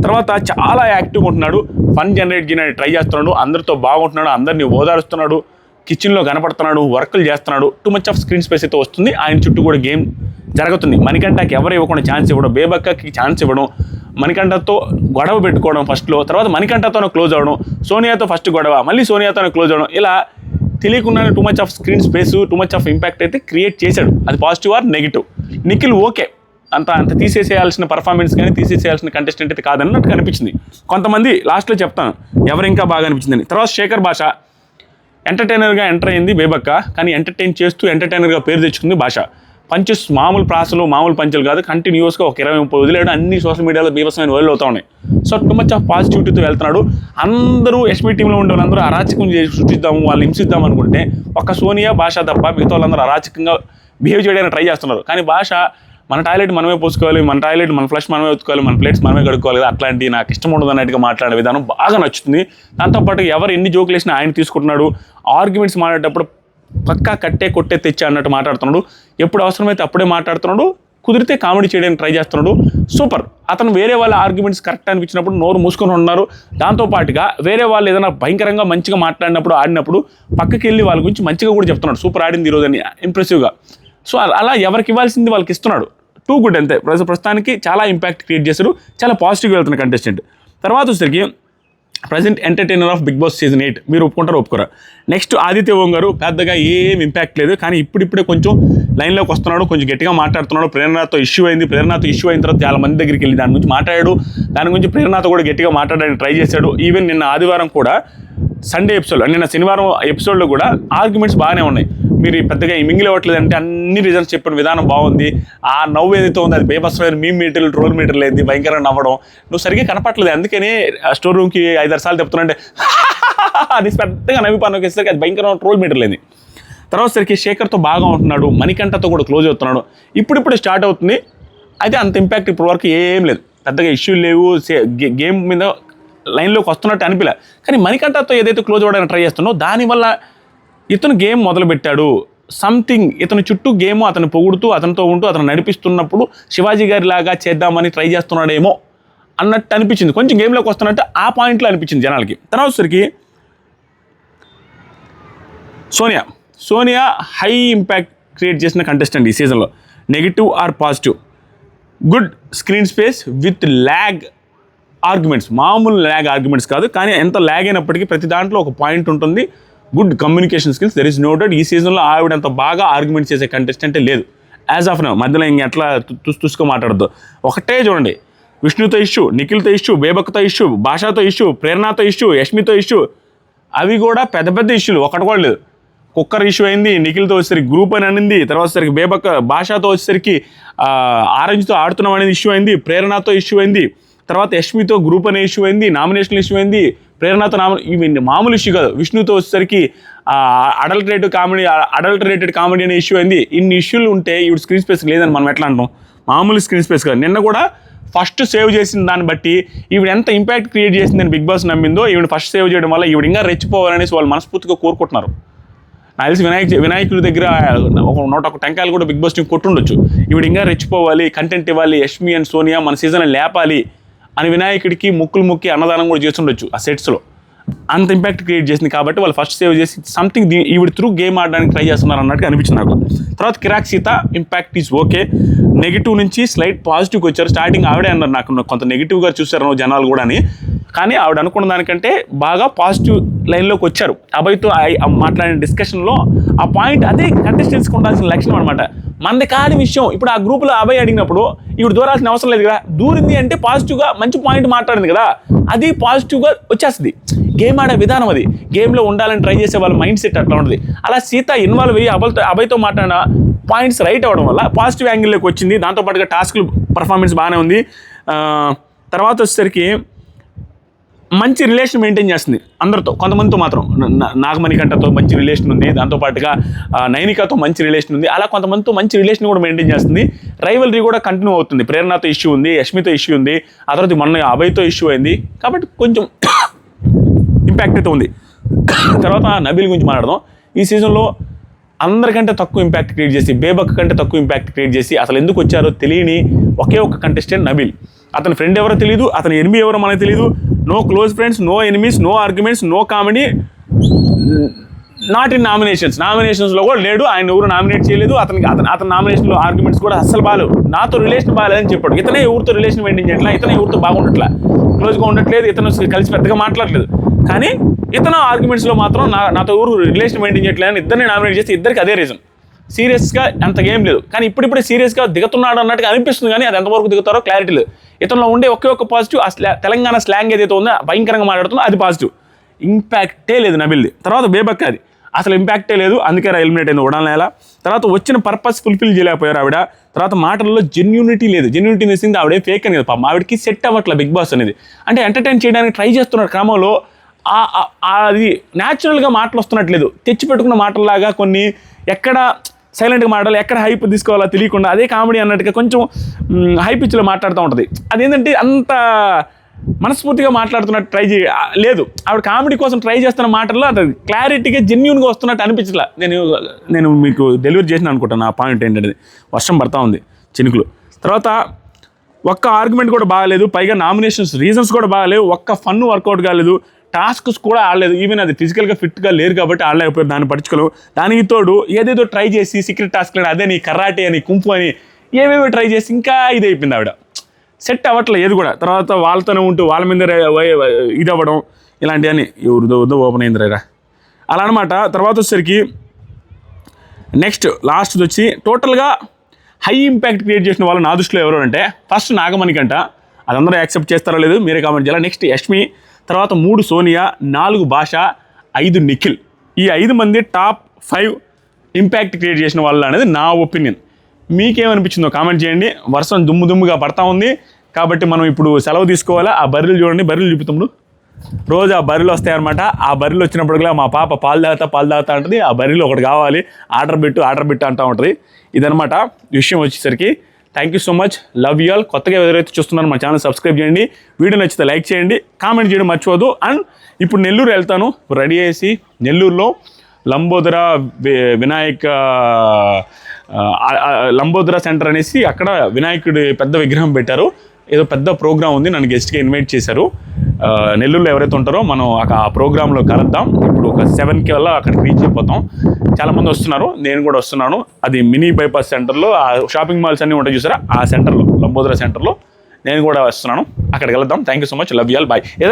తర్వాత చాలా యాక్టివ్గా ఉంటున్నాడు ఫన్ జనరేట్ చేయడానికి ట్రై చేస్తున్నాడు అందరితో బాగుంటున్నాడు అందరినీ ఓదారుస్తున్నాడు కిచెన్లో కనపడుతున్నాడు వర్కులు చేస్తున్నాడు too much of screen space అయితే వస్తుంది ఆయన చుట్టూ కూడా గేమ్ జరుగుతుంది. మణికంఠకి ఎవరు ఇవ్వకుండా ఛాన్స్ ఇవ్వడం బేబక్కకి ఛాన్స్ ఇవ్వడం మణికంఠతో గొడవ పెట్టుకోవడం ఫస్ట్లో తర్వాత మణికంఠతోనే క్లోజ్ అవ్వడం సోనియాతో ఫస్ట్ గొడవ మళ్ళీ సోనియాతోనే క్లోజ్ అవ్వడం ఇలా తెలియకుండానే too much of screen space too much of impact అయితే క్రియేట్ చేశాడు. అది positive or negative Nikhil okay అంత అంత తీసేసేయాల్సిన పర్ఫార్మెన్స్ కానీ తీసేసేయాల్సిన కంటెస్టెంట్ అయితే కాదని నాకు అనిపించింది కొంతమంది లాస్ట్లో చెప్తాను ఎవరు ఇంకా బాగా అనిపించిందని. తర్వాత శేఖర్ భాష. ఎంటర్టైనర్గా ఎంటర్ అయింది బేబక్క కానీ ఎంటర్టైన్ చేస్తూ ఎంటర్టైనర్గా పేరు తెచ్చుకుంది భాష. పంచెస్ మామూలు ప్రాసలు మామూలు పంచులు కాదు కంటిన్యూస్గా ఒక ఇరవై ముప్పై వదిలేడు అన్ని సోషల్ మీడియాలో బీభత్సమైన వదిలి అవుతా ఉన్నాయి. సో టూ మచ్ ఆఫ్ పాజిటివిటీతో వెళ్తున్నాడు. అందరూ ఎస్పీ టీంలో ఉండే వాళ్ళందరూ అరాచకం చేసి సృష్టిద్దాము వాళ్ళని హింసిద్దాం అనుకుంటే ఒక సోనియా భాష తప్ప మిగతా వాళ్ళందరూ అరాచకంగా బిహేవ్ చేయడానికి ట్రై చేస్తున్నారు. కానీ భాష మన టాయిలెట్ మనమే పోసుకోవాలి మన టాయిలెట్ మన ఫ్లష్ మనమే ఉతుకోవాలి మన ప్లేట్స్ మనమే కడుక్కోవాలి కదా అట్లాంటి నాకు ఇష్టం ఉండదు అన్నట్టుగా మాట్లాడే విధానం బాగా నచ్చుతుంది. దాంతోపాటు ఎవరు ఎన్ని జోకులు వేసినా ఆయన తీసుకుంటున్నాడు. ఆర్గ్యుమెంట్స్ మాట్లాడేటప్పుడు పక్కా కట్టే కొట్టే తెచ్చా అన్నట్టు మాట్లాడుతున్నాడు. ఎప్పుడు అవసరమైతే అప్పుడే మాట్లాడుతున్నాడు. కుదిరితే కామెడీ చేయడానికి ట్రై చేస్తున్నాడు. సూపర్. అతను వేరే వాళ్ళ ఆర్గ్యుమెంట్స్ కరెక్ట్ అనిపించినప్పుడు నోరు మూసుకొని ఉన్నారు. దాంతోపాటుగా వేరే వాళ్ళు ఏదైనా భయంకరంగా మంచిగా మాట్లాడినప్పుడు ఆడినప్పుడు పక్కకి వెళ్ళి వాళ్ళ గురించి మంచిగా కూడా చెప్తున్నాడు. సూపర్ ఆడింది ఈరోజు అని ఇంప్రెసివ్గా సో అలా- ఎవరికి ఇవ్వాల్సింది వాళ్ళకి ఇస్తున్నాడు. టూ గుడ్ అంతే. ప్రస్తుతానికి చాలా ఇంపాక్ట్ క్రియేట్ చేశారు చాలా పాజిటివ్గా వెళ్తున్న కంటెస్టెంట్ తర్వాత వచ్చేసరికి present entertainer of Bigg Boss season eight. మీరు ఒప్పుకుంటారు ఒప్పుకోరా? నెక్స్ట్ ఆదిత్య ఓం గారు పెద్దగా ఏం ఇంపాక్ట్ లేదు కానీ ఇప్పుడిప్పుడే కొంచెం లైన్లోకి వస్తున్నాడు కొంచెం గట్టిగా మాట్లాడుతున్నాడు. ప్రేరణతో ఇష్యూ అయింది. ప్రేరణతో ఇష్యూ అయిన తర్వాత చాలా మంది దగ్గరికి వెళ్ళి దాని గురించి మాట్లాడాడు. దాని గురించి ప్రేరణతో కూడా గట్టిగా మాట్లాడడానికి ట్రై చేశాడు. ఈవెన్ నిన్న ఆదివారం కూడా సండే ఎపిసోడ్ నిన్న శనివారం ఎపిసోడ్లో కూడా ఆర్గ్యుమెంట్స్ బాగానే ఉన్నాయి. మీరు పెద్దగా ఈ మింగిల్ అవ్వట్లేదు అంటే అన్ని రీజన్స్ చెప్పిన విధానం బాగుంది. ఆ నవ్వు ఏదైతే ఉంది అది బేబస్మైన మీ మీటర్లు ట్రోల్ మీటర్లు ఏంది భయంకరంగా నవ్వడం. నువ్వు సరిగ్గా కనపట్లేదు అందుకనే స్టోర్ రూమ్కి ఐదారు సార్లు చెప్తున్నాంటే అది పెద్దగా నవ్వి పని అది భయంకరమైన ట్రోల్ మీటర్లు ఏంది తర్వాత సరికి శేఖర్తో బాగా ఉంటున్నాడు. మణికంఠతో కూడా క్లోజ్ అవుతున్నాడు. ఇప్పుడిప్పుడు స్టార్ట్ అవుతుంది. అయితే అంత ఇంపాక్ట్ ఇప్పటి వరకు ఏం లేదు. పెద్దగా ఇష్యూ లేవు. సే- గే- గేమ్ మీద లైన్లోకి వస్తున్నట్టు అనిపిలే. కానీ మణికంఠతో ఏదైతే క్లోజ్ అవ్వడానికి ట్రై చేస్తున్నో దానివల్ల ఇతను గేమ్ మొదలుపెట్టాడు. సంథింగ్ ఇతని చుట్టూ గేమ్ అతను పొగుడుతూ అతనితో ఉంటూ అతను నడిపిస్తున్నప్పుడు శివాజీ గారి లాగా చేద్దామని ట్రై చేస్తున్నాడేమో అన్నట్టు అనిపించింది. కొంచెం గేమ్లోకి వస్తున్నట్టు ఆ పాయింట్లో అనిపించింది జనాలకి. తర్వాత సరికి Sonia. Sonia high impact create చేసిన కంటెస్టెంట్ ఈ సీజన్లో negative or positive good screen space with lag arguments మామూలు ల్యాగ్ ఆర్గ్యుమెంట్స్ కాదు కానీ ఎంత ల్యాగ్ అయినప్పటికీ ప్రతి దాంట్లో ఒక పాయింట్ ఉంటుంది. Good communication skills there is noted ఈ సీజన్లో ఆవిడ అంత బాగా ఆర్గ్యుమెంట్ చేసే కంటెస్టెంటే లేదు. యాజ్ ఆఫ్ నో మధ్యలో ఇంక ఎట్లా తుస్ తుసుకు మాట్లాడద్దు. ఒకటే చూడండి. విష్ణుతో ఇష్యూ నిఖిల్తో ఇష్యూ బేబక్తో ఇష్యూ భాషతో ఇష్యూ ప్రేరణతో ఇష్యూ యష్మితో ఇష్యూ అవి కూడా పెద్ద పెద్ద ఇష్యూలు. ఒకటి కూడా లేదు. కుక్కర్ ఇష్యూ అయింది నిఖిల్తో వచ్చేసరికి గ్రూప్ అని అనింది తర్వాత వచ్చేసరికి బేబక్ భాషతో వచ్చేసరికి ఆరెంజ్తో ఆడుతున్నాం అనేది ఇష్యూ అయింది ప్రేరణతో ఇష్యూ అయింది. తర్వాత యష్మితో గ్రూప్ అనే ఇష్యూ అయింది నామినేషన్ ఇష్యూ అయింది. ప్రేరణతో నామ ఇవి మామూలు ఇష్యూ కాదు. విష్ణుతో వచ్చేసరికి అడల్టరేట్ కామెడీ అడల్టరేటెడ్ కామెడీ అనే ఇష్యూ అయింది. ఇన్ని ఇష్యూలు ఉంటే ఇప్పుడు స్క్రీన్ స్పేస్ లేదని మనం ఎట్లా అంటాం? మామూలు స్క్రీన్ స్పేస్ కాదు. నిన్న కూడా ఫస్ట్ సేవ్ చేసిన దాన్ని బట్టి ఈవిడ ఎంత ఇంపాక్ట్ క్రియేట్ చేసిందని బిగ్ బాస్ నమ్మిందో ఈవిడ ఫస్ట్ సేవ్ చేయడం వల్ల ఈవిడ ఇంకా రెచ్చిపోవాలనేసి వాళ్ళు మనస్ఫూర్తిగా కోరుకుంటున్నారు. నాకు తెలిసి వినాయక వినాయకుడి దగ్గర ఒక నూట ఒక టెంకాయలు కూడా బిగ్ బాస్ టీం కొట్టుండొచ్చు. ఈవిడ ఇంకా రెచ్చిపోవాలి కంటెంట్ ఇవ్వాలి. యష్మి అండ్ సోనియా మన సీజన్ లేపాలి. అని వినాయకుడికి ముక్కులు ముక్కి అన్నదానం కూడా చేస్తుండొచ్చు ఆ సెట్స్లో. అంత ఇంపాక్ట్ క్రియేట్ చేసింది కాబట్టి వాళ్ళు ఫస్ట్ సేవ్ చేసి సంథింగ్ దీ ఈవిడ త్రూ గేమ్ ఆడడానికి ట్రై చేస్తున్నారు అన్నట్టు అనిపించింది నాకు. తర్వాత Kiraak Seetha impact is okay negative నుంచి స్లైట్ పాజిటివ్కి వచ్చారు. స్టార్టింగ్ ఆవిడే అన్నారు నాకు కొంత నెగిటివ్గా చూసారు జనాలు కూడా అని. కానీ ఆవిడ అనుకున్న దానికంటే బాగా పాజిటివ్ లైన్లోకి వచ్చారు. అభయ్తో మాట్లాడిన డిస్కషన్లో ఆ పాయింట్ అదే కంటెస్టెంట్స్కి ఉండాల్సిన లక్షణం అనమాట మనది కాని విషయం ఇప్పుడు ఆ గ్రూప్లో అభయ్ అడిగినప్పుడు ఇప్పుడు దూరాల్సిన అవసరం లేదు కదా దూరింది అంటే పాజిటివ్గా మంచి పాయింట్ మాట్లాడింది కదా అది పాజిటివ్గా వచ్చేస్తుంది. గేమ్ ఆడే విధానం అది. గేమ్లో ఉండాలని ట్రై చేసే వాళ్ళ మైండ్ సెట్ అట్లా ఉంటుంది అలా సీత ఇన్వాల్వ్ అయ్యి అభయ్తో అభయ్తో మాట్లాడిన పాయింట్స్ రైట్ అవ్వడం వల్ల పాజిటివ్ యాంగిల్లోకి వచ్చింది. దాంతోపాటుగా టాస్క్లు పర్ఫార్మెన్స్ బాగానే ఉంది. తర్వాత వచ్చేసరికి మంచి రిలేషన్ మెయింటైన్ చేస్తుంది అందరితో కొంతమందితో మాత్రం. న- నాగమణికంటతో మంచి రిలేషన్ ఉంది దాంతోపాటుగా నైనికాతో మంచి రిలేషన్ ఉంది అలా కొంతమందితో మంచి రిలేషన్ కూడా మెయింటైన్ చేస్తుంది. రైవలరీ కూడా కంటిన్యూ అవుతుంది. ప్రేరణతో ఇష్యూ ఉంది యష్మితో ఇష్యూ ఉంది ఆ తర్వాత మొన్న అభయ్తో ఇష్యూ అయింది. కాబట్టి కొంచెం ఇంపాక్ట్ అయితే ఉంది. తర్వాత నబీల్ గురించి మాట్లాడదాం. ఈ సీజన్లో అందరికంటే తక్కువ ఇంపాక్ట్ క్రియేట్ చేసి బేబక్ కంటే తక్కువ ఇంపాక్ట్ క్రియేట్ చేసి అసలు ఎందుకు వచ్చారో తెలియని ఒకే ఒక కంటెస్టెంట్ నబీల్. అతని ఫ్రెండ్ ఎవరో తెలియదు అతని ఎనిమి ఎవరో మనకు తెలియదు no close friends no enemies no arguments no comedy not in nominations నామినేషన్స్లో కూడా లేడు ఆయన ఎవరు నామినేట్ చేయలేదు. అతనికి అతను అతని నామినేషన్లో ఆర్గ్యుమెంట్స్ కూడా అస్సలు బాగాలేవు. నాతో రిలేషన్ బాగాలేదని చెప్పాడు. ఇతనే ఎవరితో రిలేషన్ మెయింటైన్ చేయట్లా? ఇతనే ఎవరితో బాగుండట్లా? క్లోజ్గా ఉండట్లేదు ఇతను కలిసి పెద్దగా మాట్లాడలేదు. కానీ ఇతను ఆర్గ్యుమెంట్స్లో మాత్రం నా నాతో ఎవరు రిలేషన్ మెయింటైన్ చేయట్లేదు ఇద్దరిని నామినేట్ చేస్తే ఇద్దరికి అదే రీజన్ సీరియస్గా అంత లేదు. కానీ ఇప్పుడిప్పుడే సీరియస్గా దిగుతున్నాడు అన్నట్టుగా అనిపిస్తుంది కానీ అది ఎంతవరకు దిగుతారో క్లారిటీ లేదు. ఇతనిలో ఉండే ఒకే ఒక్క పాజిటివ్ ఆ స్లా తెలంగాణ స్లాంగ్ ఏదైతే ఉందో భయంకరంగా మాట్లాడుతుందో అది పాజిటివ్. ఇంపాక్టే లేదు నబిల్ది. తర్వాత బేబక్ అది. అసలు ఇంపాక్టే లేదు. అందుకే ఎలిమినేట్ అయింది ఉడాల తర్వాత వచ్చిన పర్పస్ ఫుల్ఫిల్ చేయలేకపోయారు ఆవిడ. తర్వాత మాటల్లో జెన్యూనిటీ లేదు. జెన్యూనిటీ వేసింది ఆవిడే ఫేక్ అని కదా. పాపం ఆవిడకి సెట్ అవ్వట్లే బిగ్ బాస్ అనేది. అంటే ఎంటర్టైన్ చేయడానికి ట్రై చేస్తున్న క్రమంలో ఆ- ఆ- అది న్యాచురల్గా మాటలు వస్తున్నట్లేదు తెచ్చి పెట్టుకున్న మాటల్లాగా కొన్ని ఎక్కడ సైలెంట్గా మాట్లాడాలి ఎక్కడ హైప్ తీసుకోవాలో తెలియకుండా అదే కామెడీ అన్నట్టుగా కొంచెం హై పిచ్లో మాట్లాడుతూ ఉంటుంది. అదేంటంటే అంత మనస్ఫూర్తిగా మాట్లాడుతున్నట్టు ట్రై చేయ లేదు. ఆవిడ కామెడీ కోసం ట్రై చేస్తున్న మాటల్లో అది క్లారిటీగా జెన్యున్గా వస్తున్నట్టు అనిపించట్లా. నేను నేను మీకు డెలివరీ చేసిన అనుకుంటాను ఆ పాయింట్ ఏంటంటే వర్షం పడతా ఉంది చినుకులు. తర్వాత ఒక్క ఆర్గ్యుమెంట్ కూడా బాగాలేదు పైగా నామినేషన్స్ రీజన్స్ కూడా బాగాలేవు ఒక్క ఫన్ వర్కౌట్ కాలేదు. టాస్క్స్ కూడా ఆడలేదు. ఈవెన్ అది ఫిజికల్గా ఫిట్గా లేరు కాబట్టి ఆడలేకపోయారు. దాన్ని పట్టించుకోలేవు. దానికి తోడు ఏదేదో ట్రై చేసి సీక్రెట్ టాస్క్ అదే నీ కరాటే అని కుంపు అని ఏవేవో ట్రై చేసి ఇంకా ఇది అయిపోయింది ఆవిడ. సెట్ అవ్వట్లేదు ఏది కూడా. తర్వాత వాళ్ళతోనే ఉంటూ వాళ్ళ మీద ఇది అవ్వడం ఇలాంటివన్నీ. ఎవరిదో వద్దో ఓపెన్ అయింది రా అలా అనమాట తర్వాత వచ్చేసరికి నెక్స్ట్ లాస్ట్ది వచ్చి టోటల్గా హై ఇంపాక్ట్ క్రియేట్ చేసిన వాళ్ళు నా దృష్టిలో ఎవరు అంటే ఫస్ట్ నాగమణి కంట అదందరూ యాక్సెప్ట్ చేస్తారో లేదు మీరే కామెంట్ చేయాలి. నెక్స్ట్ యష్మి తర్వాత మూడు సోనియా నాలుగు భాష ఐదు నిఖిల్. ఈ ఐదు మంది టాప్ ఫైవ్ ఇంపాక్ట్ క్రియేట్ చేసిన వాళ్ళు అనేది నా ఒపీనియన్. మీకేమనిపించిందో కామెంట్ చేయండి. వర్షం దుమ్ము దుమ్ముగా పడతా ఉంది. కాబట్టి మనం ఇప్పుడు సెలవు తీసుకోవాలా? ఆ బర్రెలు చూడండి. బర్రెలు చూపుతాము రోజు ఆ బర్రెలు వస్తాయన్నమాట ఆ బర్రెలు వచ్చినప్పటికల్లా మా పాప పాలు తాగుతా పాలు తాగుతా ఉంటుంది ఆ బర్రెలు ఒకటి కావాలి. ఆర్డర్ పెట్టు ఆర్డర్ పెట్టు అంటూ ఉంటుంది. ఇదనమాట విషయం వచ్చేసరికి. Thank you so much love you all కొత్తగా ఎవరైతే చూస్తున్నారో మా ఛానల్ సబ్స్క్రైబ్ చేయండి. వీడియో నచ్చితే లైక్ చేయండి. కామెంట్ చేయడం మర్చిపోదు అండ్ ఇప్పుడు నెల్లూరు వెళ్తాను. రెడీ చేసి నెల్లూరులో లంబోదర వినాయక లంబోదర సెంటర్ అనేసి అక్కడ వినాయకుడి పెద్ద విగ్రహం పెట్టారు. ఏదో పెద్ద ప్రోగ్రామ్ ఉంది. నన్ను గెస్ట్గా ఇన్వైట్ చేశారు. నెల్లూరులో ఎవరైతే ఉంటారో మనం ఆ ప్రోగ్రాంలో కలుద్దాం. ఇప్పుడు ఒక సెవెన్కి వల్ల అక్కడికి రీచ్ అయిపోతాం. చాలామంది వస్తున్నారు. నేను కూడా వస్తున్నాను. అది మినీ బైపాస్ సెంటర్లో ఆ షాపింగ్ మాల్స్ అన్నీ ఉంటాయి చూసారా? ఆ సెంటర్లో లంబోదర సెంటర్లో నేను కూడా వస్తున్నాను. అక్కడికి వెళ్దాం. Thank you so much love you bye ఏదైనా